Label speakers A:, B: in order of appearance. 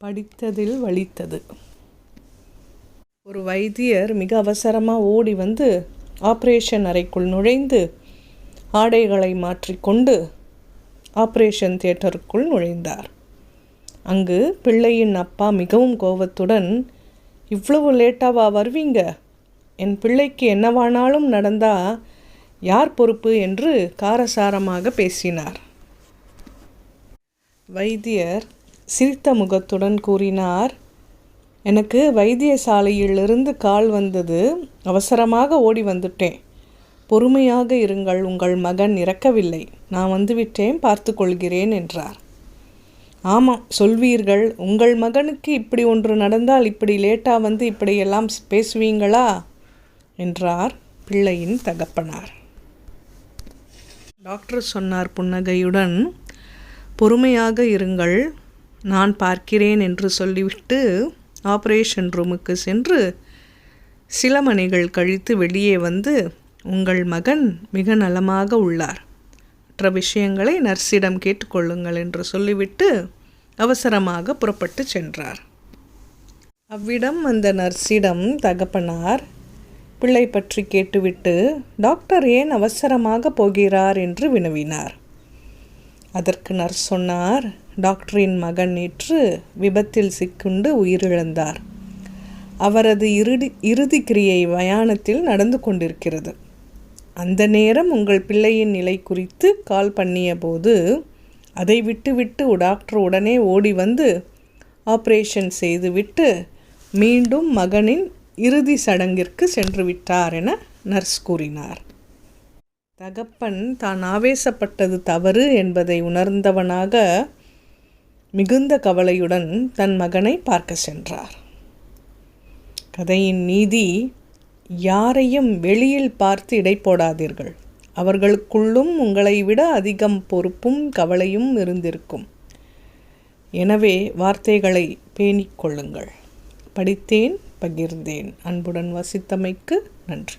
A: படித்ததில் வலித்தது. ஒரு வைத்தியர் மிக அவசரமாக ஓடி வந்து ஆப்ரேஷன் அறைக்குள் நுழைந்து ஆடைகளை மாற்றிக்கொண்டு ஆப்ரேஷன் தியேட்டருக்குள் நுழைந்தார். அங்கு பிள்ளையின் அப்பா மிகவும் கோபத்துடன் இவ்வளவு லேட்டாவா வருவீங்க? என் பிள்ளைக்கு என்னவானாலும் நடந்தா யார் பொறுப்பு? என்று காரசாரமாக பேசினார். வைத்தியர் சிரித்த முகத்துடன் கூறினார் எனக்கு வைத்தியசாலையிலிருந்து கால் வந்தது. அவசரமாக ஓடி வந்துட்டேன். பொறுமையாக இருங்கள். உங்கள் மகன் இறக்கவில்லை. நான் வந்துவிட்டேன். பார்த்து கொள்கிறேன் என்றார். ஆமாம். சொல்வீர்கள். உங்கள் மகனுக்கு இப்படி ஒன்று நடந்தால் இப்படி லேட்டாக வந்து இப்படியெல்லாம் பேசுவீங்களா? என்றார் பிள்ளையின் தகப்பனார். டாக்டர் சொன்னார் புன்னகையுடன் பொறுமையாக இருங்கள். நான் பார்க்கிறேன் என்று சொல்லிவிட்டு ஆப்ரேஷன் ரூமுக்கு சென்று சில மணிகள் கழித்து வெளியே வந்து உங்கள் மகன் மிக நலமாக உள்ளார். மற்ற விஷயங்களை நர்ஸிடம் கேட்டுக்கொள்ளுங்கள் என்று சொல்லிவிட்டு அவசரமாக புறப்பட்டு சென்றார். அவ்விடம் அந்த நர்ஸிடம் தகப்பனார் பிள்ளை பற்றி கேட்டுவிட்டு டாக்டர் ஏன் அவசரமாக போகிறார்? என்று வினவினார். அதற்கு நர்ஸ் சொன்னார் டாக்டரின் மகன் நேற்று விபத்தில் சிக்குண்டு உயிரிழந்தார். அவரது இறுதி இறுதி கிரியை மயானத்தில் நடந்து கொண்டிருக்கிறது. அந்த நேரம் உங்கள் பிள்ளையின் நிலை குறித்து கால் பண்ணிய போது அதை விட்டுவிட்டு டாக்டர் உடனே ஓடி வந்து ஆப்ரேஷன் செய்துவிட்டு மீண்டும் மகனின் இறுதி சடங்கிற்கு சென்று விட்டார் என நர்ஸ் கூறினார். தகப்பன் தான் ஆவேசப்பட்டது தவறு என்பதை உணர்ந்தவனாக மிகுந்த கவலையுடன் தன் மகனை பார்க்க சென்றார். கதையின் நீதி யாரையும் வெளியில் பார்த்து இடை போடாதீர்கள். அவர்களுக்குள்ளும் உங்களை விட அதிகம் பொறுப்பும் கவலையும் இருந்திருக்கும். எனவே வார்த்தைகளை பேணிக் கொள்ளுங்கள். படித்தேன் பகிர்ந்தேன். அன்புடன் வசித்தமைக்கு நன்றி.